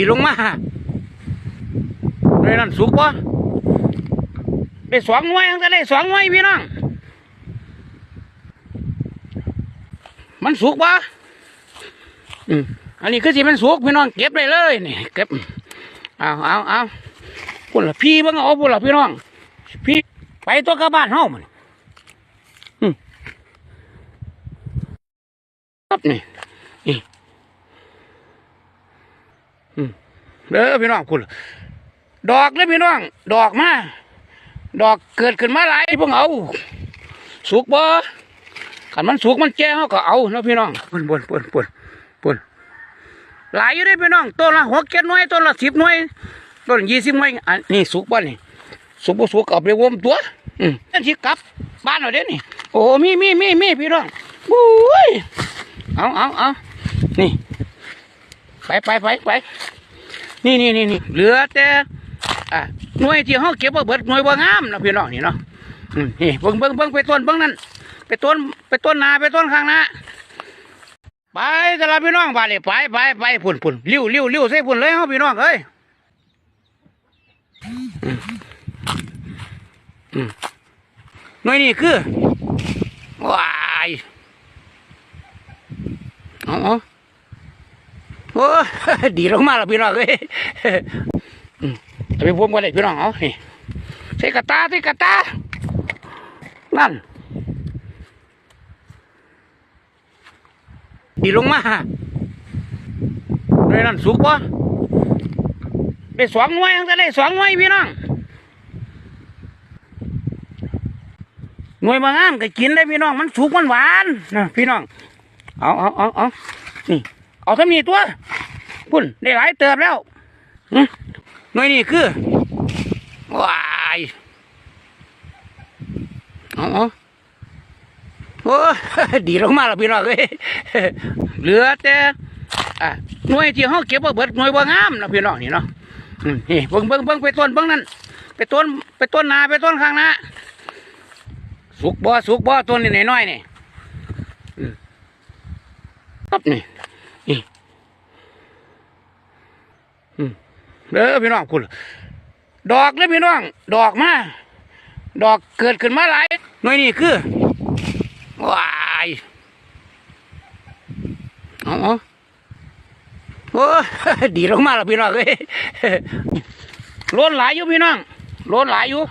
ีลงมาเลยนั่นสุกวะได้สองหน่วยทั้งแต่ได้สองหน่วยพี่น้อง มันสุกวะอืมอันนี้คือสิมันสุกพี่น้องเก็บเลยเลยนี่เก็บเอาเอาเอาพุ่นละพี่เบังเอาพุ่นละพี่น้อง พี่ไปตัวกระบ้านเฮามันอืมครับนี่นี่ เด้อพี่น้องคุณดอกเลยพี่น้อง ดอกมา ดอกเกิดขึ้นมาหลายเพิ่งเอา สุกบ่ขันมันสุกมันแก่เขาก็เอาเนาะพี่น้องปุ่นปุ่นปุ่นปุ่นปุ่นหลายอยู่เด้พี่น้องต้นละหกเจ็ดหน่วยต้นละสิบหน่วยต้นยี่สิบหน่วยอันนี้สุกบ่นี่สุกบ่สุกเอาไปวมตัว อืมนั่นสิกลับบ้านเราเด้นี่ โอ้มีมีมีมีพี่น้องบุ้ยเอาเอาเอานี่ ไปไปไปไป นี่นี่นี่นี่เหลือแต่อะหน่วยที่เขาเก็บว่าเบิดหน่วยว่างามนะพี่น้องนี่เนาะนี่เบิ่งเบิ่งเบิ่งไปต้นเบิ่งนั่นไปต้นไปต้นนาไปต้นข้างน้าไปแต่ละพี่น้องบาดเลยไปไปไปพุ่นพุ่นเลี้ยวเลี้ยวเลี้ยวใส่พุ่นเลยเฮาพี่น้องเอ้ยหน่วยนี่คือว้ายอ๋อ โอ้ดีลงมาแล้วพี่น้องเอ้ยอืมเอาไปพวมกันเลยพี่น้องเอานี่ใส่กระตาใส่กระตานั่นดีลงมาเลยนั่นสุกวะได้สองหน่วยทั้งแต่ได้สองหน่วยพี่น้องหน่วยบางงามก็กินได้พี่น้องมันสุกมันหวานนะพี่น้องเอาเอาเอาเอานี่ เอาทำนี่ตัวพุ่นได้หลายเติบแล้วหึหน่วยนี่คือว้ายอาเอโอ้ดีลงมาแล้วพี่น้องเอ้ยเหลือแต่อะหน่วยที่เขาเก็บว่าเบิดหน่วยบางงามนะพี่น้องนี่เนาะนี่เบิ่งเบิ่งเบิ่งไปต้นเบิ่งนั่นไปต้นไปต้นนาไปต้นข้างน้าสุกบ่สุกบ่ตัวนี้น้อยนี่อืมครับนี่ นี่เด้อพี่น้องคุณดอกเลยพี่น้อง ดอกมา ดอกเกิดขึ้นมาหลายหน่วยนี่คือว้ายอาเอโอ้ดีลงมาแล้วพี่น้องเอ้ยล้นหลายอยู่พี่น้องล้นหลายอยู่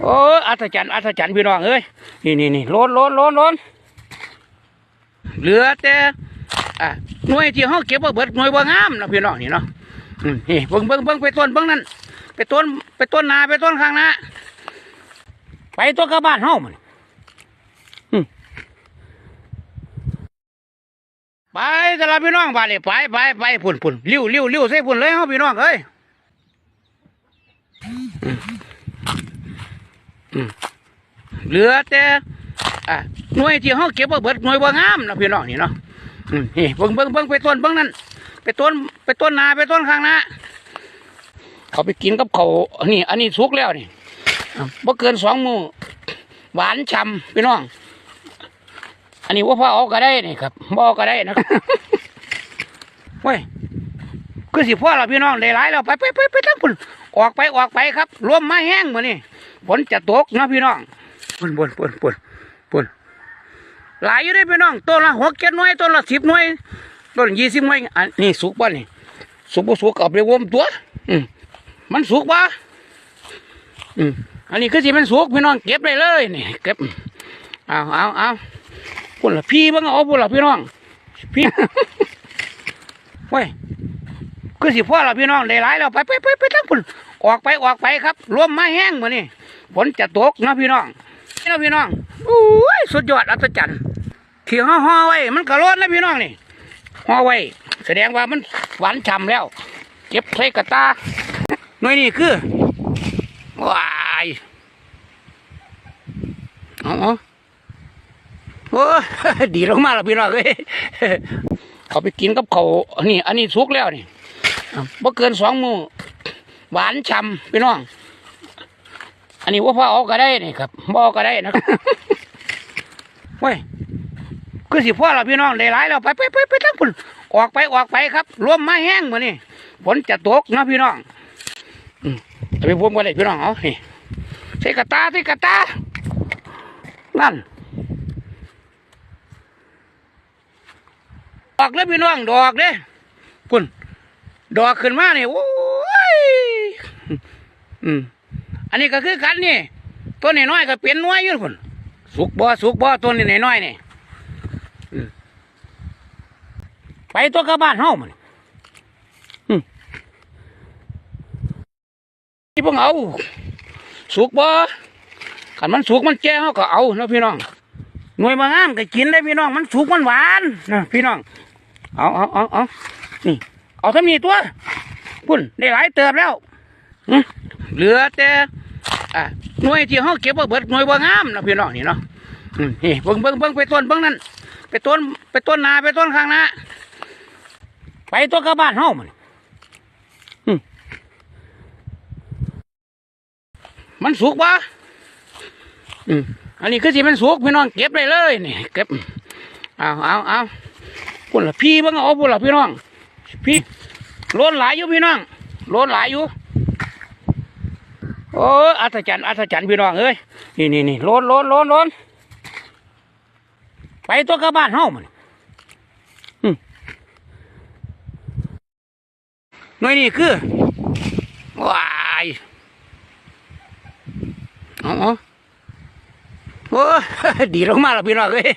โอ้อัศจรรย์อัศจรรย์พี่น้องเอ้ยนี่นี่นี่ล้นล้นล้นล้น เหลือแต่อะหน่วยที่เขาเก็บว่าเบิดหน่วยว่างามนะพี่น้องนี่เนาะนี่เบิ่งเบิ่งเบิ่งไปต้นเบิ่งนั่นไปต้นไปต้นนาไปต้นข้างนาไปตัวกระบานเฮามันไปแต่ละพี่น้องบาดเลยไปไปไปพุ่นพุ่นเลี้ยวเลี้ยวเลี้ยวใส่พุ่นเลยเฮาพี่น้องเอ้ยเหลือแต่อะ หน่วยที่เขาเก็บว่าเบิดหน่วยว่างามนะพี่น้องนี่เนาะนี่เบิ่งเบิ่งเบิ่งไปต้นเบิ่งนั่นไปต้นไปต้นนาไปต้นข้างน้าเขาไปกินกับเขาอันนี้อันนี้สุกแล้วนี่บ่เกินสองมือหวานฉ่ำพี่น้อง อันนี้ว่าพ่อเอาก็ได้นี่ครับบ่ก็ได้นะครับเว้ยคือสิพ่อเราพี่น้องได้หลายแล้วไปไปไปไปทั้งปุ่นออกไปออกไปครับรวมไม้แห้งมือนี่ฝนจะตกนะพี่น้องปนปนปนปน หลายอยู่เด้พี่น้องต้นละหกเจ็ดหน่วยต้นละสิบหน่วยต้นยี่สิบหน่วยอันนี้สุกบ่ะนี่สุกบ่สุกเอาไปวมตัว อืมมันสุกบ่ะอืมอันนี้คือสิมันสุกพี่น้องเก็บเลยเลยนี่เก็บเอาเอาเอาปุ่นละพี่เบังเอาปุ่นละพี่น้องพี่เว้ยคือสิพ่อเราพี่น้องได้หลายแล้วไปไปไปไปทั้งพุ่นออกไปออกไปครับรวมไม้แห้งมือนี่ฝนจะตกนะพี่น้องนี่นะพี่น้อง อ้ยสุดยอดอัศจรรย์ที่ห่อห่อไว้ มันกระโดดนะพี่น้องนี่ห่อไว้ แสดงว่ามันหวานฉ่ำแล้ว เก็บใส่กระตาหน่วยนี่คือว้ายอาเอโอ้ดีลงมาแล้วพี่น้องเอ้ยเขาไปกินกับเขาวอันนี้อันนี้สุกแล้วนี่อะบ่เกินสองมือหวานฉ่ำพี่น้อง อันนี้ว่าพ่อเอาก็ได้นี่ครับบ่อก็ได้นะครับ เว้ยคือสิพ่อเราพี่น้องได้หลายแล้วไปไปไปไปทั้งพุ่นออกไปออกไปครับลมมาแห้งมื้อนี้ฝนจะตกนะพี่น้องอืมจะไปพวมกันเลยพี่น้องเอานี่ใส่กระตาใส่กระตานั่นดอกเลยพี่น้องดอกเด้พุ่นดอกขึ้นมาเนี่ยโอ้ยอืมอันนี้ก็คือกันนี่ต้นน้อยๆก็เป็นน้อยอยู่พุ่น สุกบ่สุกบ่ต้นนี่น้อยๆนี่ไปตัวกระบ้านเฮามันอืมนี่พิ่งเอาสุกบ่ขันมันสุกมันแก่เฮาก็เอานะพี่น้องหน่วยบางามก็กินได้พี่น้องมันสุกมันหวานนะพี่น้องเอาเอาเอาเอานี่เอาทำนี้ตัวพุ่นได้หลายเติบแล้วเหลือแต่ อะหน่วยที่เฮาเก็บว่าเบิดหน่วยบางงามนะพี่น้องนี่เนาะอืมนี่เบิ่งเบิ่งเบิ่งไปต้นเบิ่งนั่นไปต้นไปต้นนาไปต้นข้างน้าไปตัวกระบ้านเฮามันมันสุกปะอันนี้คือสิมันสุกพี่น้องเก็บเลยเลยนี่เก็บเอาเอาเอาพุ่นละพี่เบังเอาพุ่นละพี่น้อง พี่โลนหลายอยู่พี่น้องโลนหลายอยู่ โอ้ยอัศจรรย์อัศจรรย์พี่น้องเอ้ยนี่นี่นี่โลนโลนโลนโลนไปตัวกระบ้านเฮามันหน่วยนี่คือว้ายอ๋อโอ้ยดีลงมาแล้วพี่น้องเอ้ย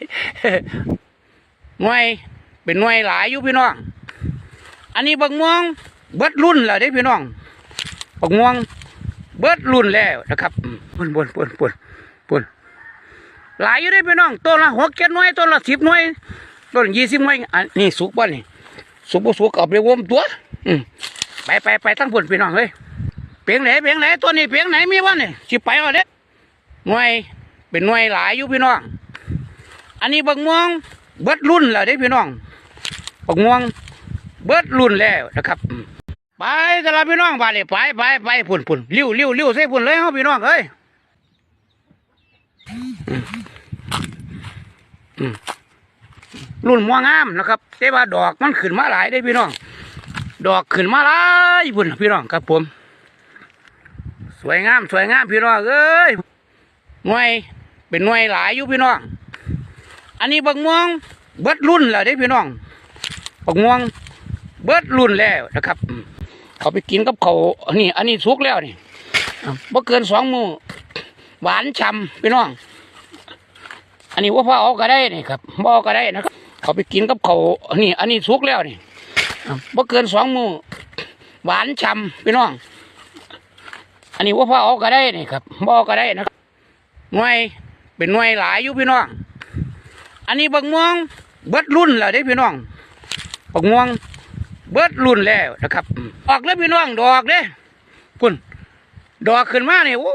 หน่วยเป็นหน่วยหลายอยู่พี่น้อง อันนี้บักม่วงเบิดรุ่นแล้วเด้พี่น้องบักม่วง เบิดรุ่นแล้วนะครับปุ่นปุ่นปุ่นปุ่นปุ่นหลายอยู่เด้พี่น้องต้นละหกเจ็ดหน่วยต้นละสิบหน่วยต้นยี่สิบหน่วยอันนี้สุกป่ะนี่สุกบ่สุกเอาไปวมตัวอืมไปไปไปทั้งผลพี่น้องเฮ้ยเปียงไหนเปียงไหนตัวนี้เปียงไหนมีวะเนี่สิไปเอาเด็ดหน่วยเป็นหน่วยหลายอยู่พี่น้อง อันนี้บักม่วงเบิดรุ่นแล้วเด้พี่น้องบักม่วงเบิดรุ่นแล้วนะครับอืม ไปต่ละพี่น้องบาดเลยไปไปไปพุ่นพุ่นลิ้วลิ้วลิ้วใส่พุ่นเลยเฮาพี่น้องเอ้ยรุ่นม่วงงามนะครับแต่ว่าดอกมันขึ้นมาหลายได้พี่น้อง ดอกขึ้นมาหลายพุ่นพี่น้องครับผม สวยงามสวยงามพี่น้องเอ้ยหน่วยเป็นหน่วยหลายอยู่พี่น้อง อันนี้บักม่วงเบิดรุ่นแล้วเด้พี่น้องบักม่วงเบิดรุ่นแล้วนะครับ เอาไปกินกับเขาอันนี้ อันนี้สุกแล้วนี่บ่เกินสองมือหวานฉ่ำพี่น้อง อันนี้ว่าพ่อเอาก็ได้นี่ครับบ่เอก็ได้นะครับเอาไปกินกับเขาอันนี้ อันนี้สุกแล้วนี่บ่เกินสองมือหวานฉ่ำพี่น้อง อันนี้ว่าพ่อเอาก็ได้นี่ครับบ่เอก็ได้นะครับหน่วยเป็นหน่วยหลายอยู่พี่น้อง อันนี้บักม่วงเบิดรุ่นแล้วเด้พี่น้องบักม่วง เบิดรุ่นแล้วนะครับ ออกแล้วพี่น้องดอกเด้พุ่นดอกขึ้นมาเนี่ยโอ้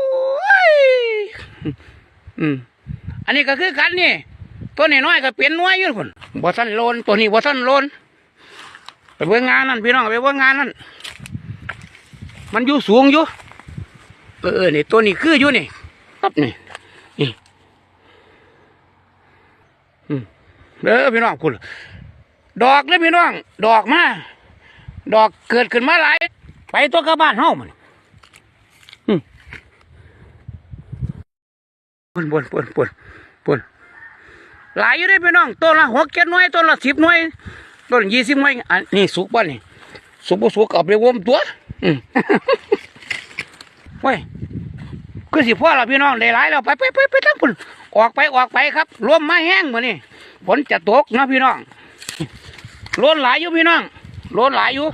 ยอืมอันนี้ก็คือกันนี่ตัวนี้น้อยก็เป็นหน้อยอยู่พุ่นบ่ทันโลนตัวนี้บ่ทันโลนไปเบิ่งงานนั่นพี่น้องไปเบิ่งงานนั่นมันอยู่สูงอยู่เออเนี่ตัวนี้คืออยู่นี่ครับนี่นี่อืมเออพี่น้องคุณดอกเลยพี่น้อง ดอกมา ดอกเกิดขึ้นมาหลายไปตัวกระบ้านเฮามันปนปนปนปนปนหลายอยู่ด้พี่น้องต้นละหกเจ็ดหน่วยต้นละสิบหน่วยต้นยี่สิบไม้อันนี้สุกป่ะนี่สุกบ่สุกเอาไปวมตัวอืมเว้ยคือสิพ่อเราพี่น้องได้หลายแล้วไปไปไปไปทั้งพุ่นออกไปออกไปครับร่วมมาแห้งมื้อนี้ฝนจะตกนะพี่น้องล้นหลายอยู่พี่น้อง ล้นหลายอยู่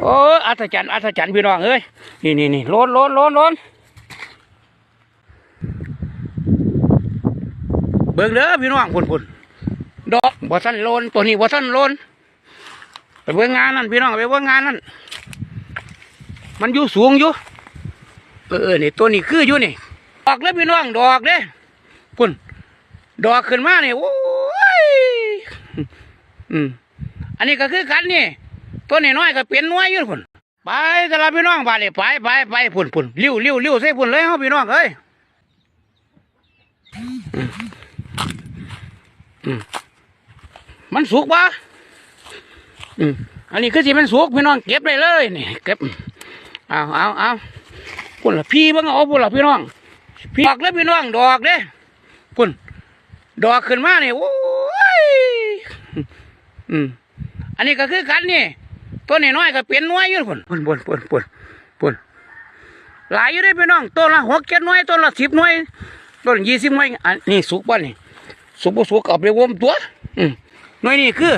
โอ้ยอัศจรรย์อัศจรรย์พี่น้องเอ้ย นี่นี่นี่ล้นล้นล้นล้นเบิ่งเด้อพี่น้องพุ่นพุ่นดอกบ่ทันโลนตัวนี้บ่ทันโลนไปเบิ่งงานนั่นพี่น้องไปเบิ่งงานนั่นมันอยู่สูงอยู่ เออเนี่ตัวนี้คืออยู่นี่ ดอกเลยพี่น้องดอกเด้พุ่นดอกขึ้นมาเนี่ยโอ้ย อืม อันนี้ก็คือกันนี่ตัวนี้น้อยก็เป็นหน้อยอยู่พุ่นไปแต่ละพี่น้องบาดเลยไปไปไปพุ่นพุ่นลิ้วลิ้วลิ้วใส่พุ่นเลยเฮาพี่น้องเอ้ยมันสุกปะอันนี้คือสิมันสุกพี่น้องเก็บได้เลยนี่เก็บเอาเอาเอาพุ่นละพี่เบังเอาพุ่นละพี่น้องพี่ดอกเลยพี่น้องดอกเด้พุ่นดอกขึ้นมาเนี่ยโอ้ยอืม อันนี้ก็คือกันนี่ตัวนี้น้อยก็เปลี่ยนน้อยอยู่พุ่นปุ่นปุ่นปุ่นปุ่นปุ่นหลายอยู่ได้พี่น้องต้นละหกเจ็ดน้อยต้นละสิบน้อยต้นยี่สิบน้อยอันนี้สุกป่ะนี่สุกบ่สุกเอาไปวมตัว อืมน้อยนี่คือ